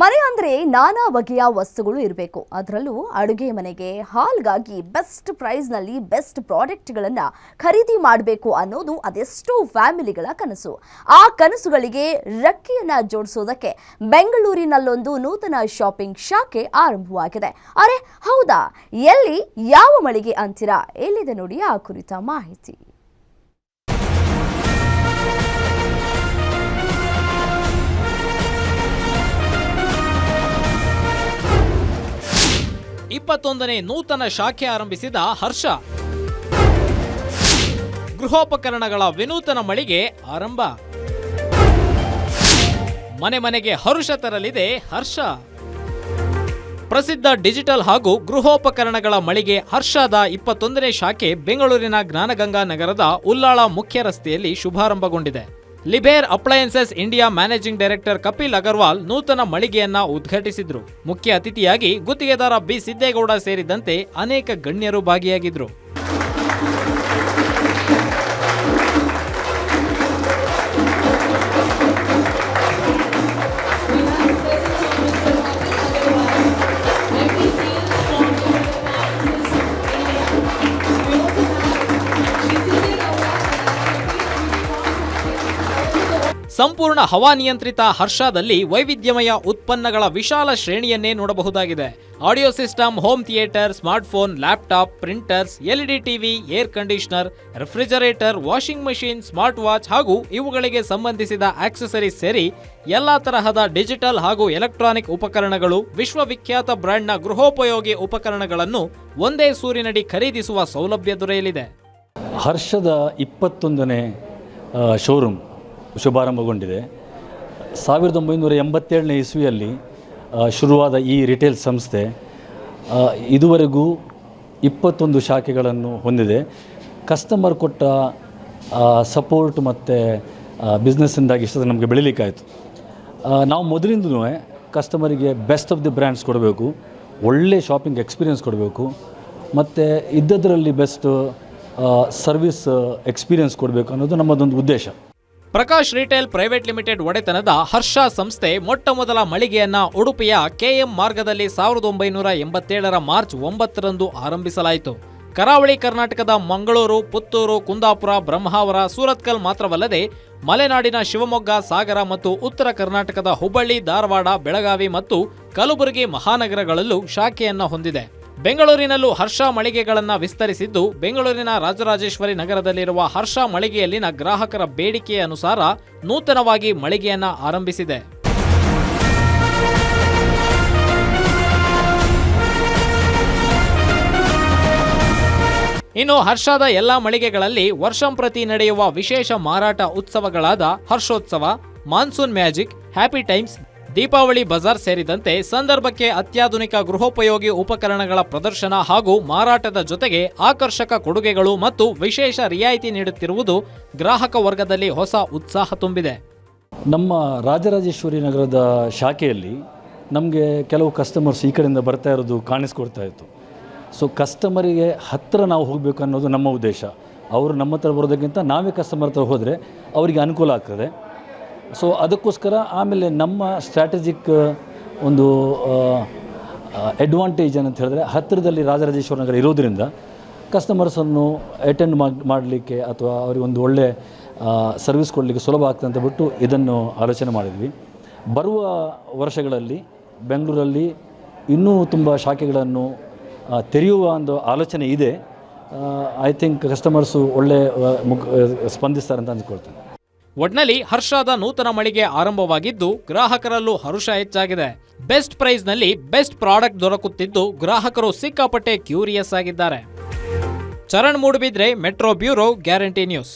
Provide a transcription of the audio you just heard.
ಮನೆ ಅಂದ್ರೆ ನಾನಾ ಬಗೆಯ ವಸ್ತುಗಳು ಇರಬೇಕು. ಅದರಲ್ಲೂ ಅಡುಗೆ ಮನೆಗೆ ಹಾಲ್ಗಾಗಿ ಬೆಸ್ಟ್ ಪ್ರೈಸ್ನಲ್ಲಿ ಬೆಸ್ಟ್ ಪ್ರಾಡಕ್ಟ್ಗಳನ್ನು ಖರೀದಿ ಮಾಡಬೇಕು ಅನ್ನೋದು ಅದೆಷ್ಟೋ ಫ್ಯಾಮಿಲಿಗಳ ಕನಸು. ಆ ಕನಸುಗಳಿಗೆ ರೆಕ್ಕೆಯನ್ನು ಜೋಡಿಸೋದಕ್ಕೆ ಬೆಂಗಳೂರಿನಲ್ಲೊಂದು ನೂತನ ಶಾಪಿಂಗ್ ಶಾಖೆ ಆರಂಭವಾಗಿದೆ. ಅರೆ ಹೌದಾ? ಎಲ್ಲಿ? ಯಾವ ಮಳಿಗೆ ಅಂತೀರಾ? ಎಲ್ಲಿದೆ ನೋಡಿ ಆ ಕುರಿತ ಮಾಹಿತಿ. ಇಪ್ಪತ್ತೊಂದನೇ ನೂತನ ಶಾಖೆ ಆರಂಭಿಸಿದ ಹರ್ಷ. ಗೃಹೋಪಕರಣಗಳ ವಿನೂತನ ಮಳಿಗೆ ಆರಂಭ. ಮನೆ ಮನೆಗೆ ಹರುಷ ತರಲಿದೆ ಹರ್ಷ. ಪ್ರಸಿದ್ಧ ಡಿಜಿಟಲ್ ಹಾಗೂ ಗೃಹೋಪಕರಣಗಳ ಮಳಿಗೆ ಹರ್ಷದ ಇಪ್ಪತ್ತೊಂದನೇ ಶಾಖೆ ಬೆಂಗಳೂರಿನ ಜ್ಞಾನಗಂಗಾ ನಗರದ ಉಲ್ಲಾಳ ಮುಖ್ಯ ರಸ್ತೆಯಲ್ಲಿ ಶುಭಾರಂಭಗೊಂಡಿದೆ. ಲಿಬೇರ್ appliances India managing director Kapil Agarwal ನೂತನ ಮಳಿಗೆಯನ್ನ ಉದ್ಘಾಟಿಸಿದ್ರು. ಮುಖ್ಯ ಅತಿಥಿಯಾಗಿ ಗುತ್ತಿಗೆದಾರ ಬಿ. ಸಿದ್ದೇಗೌಡ ಸೇರಿದಂತೆ ಅನೇಕ ಗಣ್ಯರು ಭಾಗಿಯಾಗಿದ್ರು. ಸಂಪೂರ್ಣ ಹವಾನಿಯಂತ್ರಿತ ಹರ್ಷದಲ್ಲಿ ವೈವಿಧ್ಯಮಯ ಉತ್ಪನ್ನಗಳ ವಿಶಾಲ ಶ್ರೇಣಿಯನ್ನೇ ನೋಡಬಹುದಾಗಿದೆ. Audio system, home theatre, smartphone, laptop, printers, LED TV, air conditioner, refrigerator, washing machine smart watch ಹಾಗೂ ಇವುಗಳಿಗೆ ಸಂಬಂಧಿಸಿದ ಆಕ್ಸೆಸರೀಸ್ ಸೇರಿ ಎಲ್ಲಾ ತರಹದ ಡಿಜಿಟಲ್ ಹಾಗೂ ಎಲೆಕ್ಟ್ರಾನಿಕ್ ಉಪಕರಣಗಳು, ವಿಶ್ವವಿಖ್ಯಾತ ಬ್ರ್ಯಾಂಡ್ನ ಗೃಹೋಪಯೋಗಿ ಉಪಕರಣಗಳನ್ನು ಒಂದೇ ಸೂರಿನಡಿ ಖರೀದಿಸುವ ಸೌಲಭ್ಯ ದೊರೆಯಲಿದೆ. ಹರ್ಷದ ಇಪ್ಪತ್ತೊಂದನೇ ಶೋರೂಮ್. ಶುಭಾರಂಭಗೊಂಡಿದೆ. ಸಾವಿರದ ಒಂಬೈನೂರ ಎಂಬತ್ತೇಳನೇ ಇಸ್ವಿಯಲ್ಲಿ ಶುರುವಾದ ಈ ರಿಟೇಲ್ ಸಂಸ್ಥೆ ಇದುವರೆಗೂ ಇಪ್ಪತ್ತೊಂದು ಶಾಖೆಗಳನ್ನು ಹೊಂದಿದೆ. ಕಸ್ಟಮರ್ ಕೊಟ್ಟ ಸಪೋರ್ಟ್ ಮತ್ತು ಬಿಸ್ನೆಸ್ಸಿಂದಾಗಿ ಇಷ್ಟ ನಮಗೆ ಬೆಳಿಲಿಕ್ಕಾಯಿತು. ನಾವು ಮೊದಲಿಂದಲೂ ಕಸ್ಟಮರಿಗೆ ಬೆಸ್ಟ್ ಆಫ್ ದಿ ಬ್ರ್ಯಾಂಡ್ಸ್ ಕೊಡಬೇಕು, ಒಳ್ಳೆ ಶಾಪಿಂಗ್ ಎಕ್ಸ್ಪೀರಿಯನ್ಸ್ ಕೊಡಬೇಕು, ಮತ್ತು ಇದ್ದದರಲ್ಲಿ ಬೆಸ್ಟ್ ಸರ್ವಿಸ್ ಎಕ್ಸ್ಪೀರಿಯನ್ಸ್ ಕೊಡಬೇಕು ಅನ್ನೋದು ನಮ್ಮದೊಂದು ಉದ್ದೇಶ. ಪ್ರಕಾಶ್ ರಿಟೇಲ್ ಪ್ರೈವೇಟ್ ಲಿಮಿಟೆಡ್ ಒಡೆತನದ ಹರ್ಷ ಸಂಸ್ಥೆ ಮೊಟ್ಟಮೊದಲ ಮಳಿಗೆಯನ್ನ ಉಡುಪಿಯ ಕೆಎಂ ಮಾರ್ಗದಲ್ಲಿ ಸಾವಿರದ ಒಂಬೈನೂರ ಎಂಬತ್ತೇಳರ ಮಾರ್ಚ್ ಒಂಬತ್ತರಂದು ಆರಂಭಿಸಲಾಯಿತು. ಕರಾವಳಿ ಕರ್ನಾಟಕದ ಮಂಗಳೂರು, ಪುತ್ತೂರು, ಕುಂದಾಪುರ, ಬ್ರಹ್ಮಾವರ, ಸೂರತ್ಕಲ್ ಮಾತ್ರವಲ್ಲದೆ ಮಲೆನಾಡಿನ ಶಿವಮೊಗ್ಗ, ಸಾಗರ ಮತ್ತು ಉತ್ತರ ಕರ್ನಾಟಕದ ಹುಬ್ಬಳ್ಳಿ, ಧಾರವಾಡ, ಬೆಳಗಾವಿ ಮತ್ತು ಕಲಬುರಗಿ ಮಹಾನಗರಗಳಲ್ಲೂ ಶಾಖೆಯನ್ನ ಹೊಂದಿದೆ. ಬೆಂಗಳೂರಿನಲ್ಲೂ ಹರ್ಷ ಮಳಿಗೆಗಳನ್ನು ವಿಸ್ತರಿಸಿದ್ದು, ಬೆಂಗಳೂರಿನ ರಾಜರಾಜೇಶ್ವರಿ ನಗರದಲ್ಲಿರುವ ಹರ್ಷ ಮಳಿಗೆಯಲ್ಲಿನ ಗ್ರಾಹಕರ ಬೇಡಿಕೆಯ ಅನುಸಾರ ನೂತನವಾಗಿ ಮಳಿಗೆಯನ್ನು ಆರಂಭಿಸಿದೆ. ಇನ್ನು ಹರ್ಷದ ಎಲ್ಲಾ ಮಳಿಗೆಗಳಲ್ಲಿ ವರ್ಷಂಪ್ರತಿ ನಡೆಯುವ ವಿಶೇಷ ಮಾರಾಟ ಉತ್ಸವಗಳಾದ ಹರ್ಷೋತ್ಸವ, monsoon magic, happy times Deepavali Bazaar ಸೇರಿದಂತೆ ಸಂದರ್ಭಕ್ಕೆ ಅತ್ಯಾಧುನಿಕ ಗೃಹೋಪಯೋಗಿ ಉಪಕರಣಗಳ ಪ್ರದರ್ಶನ ಹಾಗೂ ಮಾರಾಟದ ಜೊತೆಗೆ ಆಕರ್ಷಕ ಕೊಡುಗೆಗಳು ಮತ್ತು ವಿಶೇಷ ರಿಯಾಯಿತಿ ನೀಡುತ್ತಿರುವುದು ಗ್ರಾಹಕ ವರ್ಗದಲ್ಲಿ ಹೊಸ ಉತ್ಸಾಹ ತುಂಬಿದೆ. ನಮ್ಮ ರಾಜರಾಜೇಶ್ವರಿ ನಗರದ ಶಾಖೆಯಲ್ಲಿ ನಮಗೆ ಕೆಲವು ಕಸ್ಟಮರ್ಸ್ ಈ ಕಡೆಯಿಂದ ಬರ್ತಾ ಇರೋದು ಕಾಣಿಸ್ಕೊಡ್ತಾ ಇತ್ತು. ಸೊ ಕಸ್ಟಮರಿಗೆ ಹತ್ತಿರ ನಾವು ಹೋಗಬೇಕು ಅನ್ನೋದು ನಮ್ಮ ಉದ್ದೇಶ. ಅವರು ನಮ್ಮ ಹತ್ರ ಬರೋದಕ್ಕಿಂತ ನಾವೇ ಕಸ್ಟಮರ್ ಹತ್ರ ಹೋದರೆ ಅವರಿಗೆ ಅನುಕೂಲ ಆಗ್ತದೆ. ಸೊ ಅದಕ್ಕೋಸ್ಕರ ಆಮೇಲೆ ನಮ್ಮ ಸ್ಟ್ರಾಟಜಿಕ್ ಒಂದು ಅಡ್ವಾಂಟೇಜ್ ಏನಂತ ಹೇಳಿದ್ರೆ ಹತ್ತಿರದಲ್ಲಿ ರಾಜರಾಜೇಶ್ವರ ನಗರ ಇರೋದರಿಂದ ಕಸ್ಟಮರ್ಸನ್ನು ಅಟೆಂಡ್ ಮಾಡಲಿಕ್ಕೆ ಅಥವಾ ಅವರಿಗೆ ಒಂದು ಒಳ್ಳೆ ಸರ್ವಿಸ್ ಕೊಡಲಿಕ್ಕೆ ಸುಲಭ ಆಗ್ತದೆ ಅಂತ ಬಿಟ್ಟು ಇದನ್ನು ಆಲೋಚನೆ ಮಾಡಿದ್ವಿ. ಬರುವ ವರ್ಷಗಳಲ್ಲಿ ಬೆಂಗಳೂರಲ್ಲಿ ಇನ್ನೂ ತುಂಬ ಶಾಖೆಗಳನ್ನು ತೆರೆಯುವ ಒಂದು ಆಲೋಚನೆ ಇದೆ. ಐ ಥಿಂಕ್ ಕಸ್ಟಮರ್ಸು ಒಳ್ಳೆ ಮುಗ್ ಸ್ಪಂದಿಸ್ತಾರೆ ಅಂತ ಅಂದ್ಕೊಳ್ತೇನೆ. ಒಟ್ನಲ್ಲಿ ಹರ್ಷದ ನೂತನ ಮಳಿಗೆ ಆರಂಭವಾಗಿದ್ದು ಗ್ರಾಹಕರಲ್ಲೂ ಹರುಷ ಹೆಚ್ಚಾಗಿದೆ. ಬೆಸ್ಟ್ ಪ್ರೈಸ್ನಲ್ಲಿ ಬೆಸ್ಟ್ ಪ್ರಾಡಕ್ಟ್ ದೊರಕುತ್ತಿದ್ದು ಗ್ರಾಹಕರು ಸಿಕ್ಕಾಪಟ್ಟೆ ಕ್ಯೂರಿಯಸ್ ಆಗಿದ್ದಾರೆ. Charan Moodbidri metro bureau guarantee news.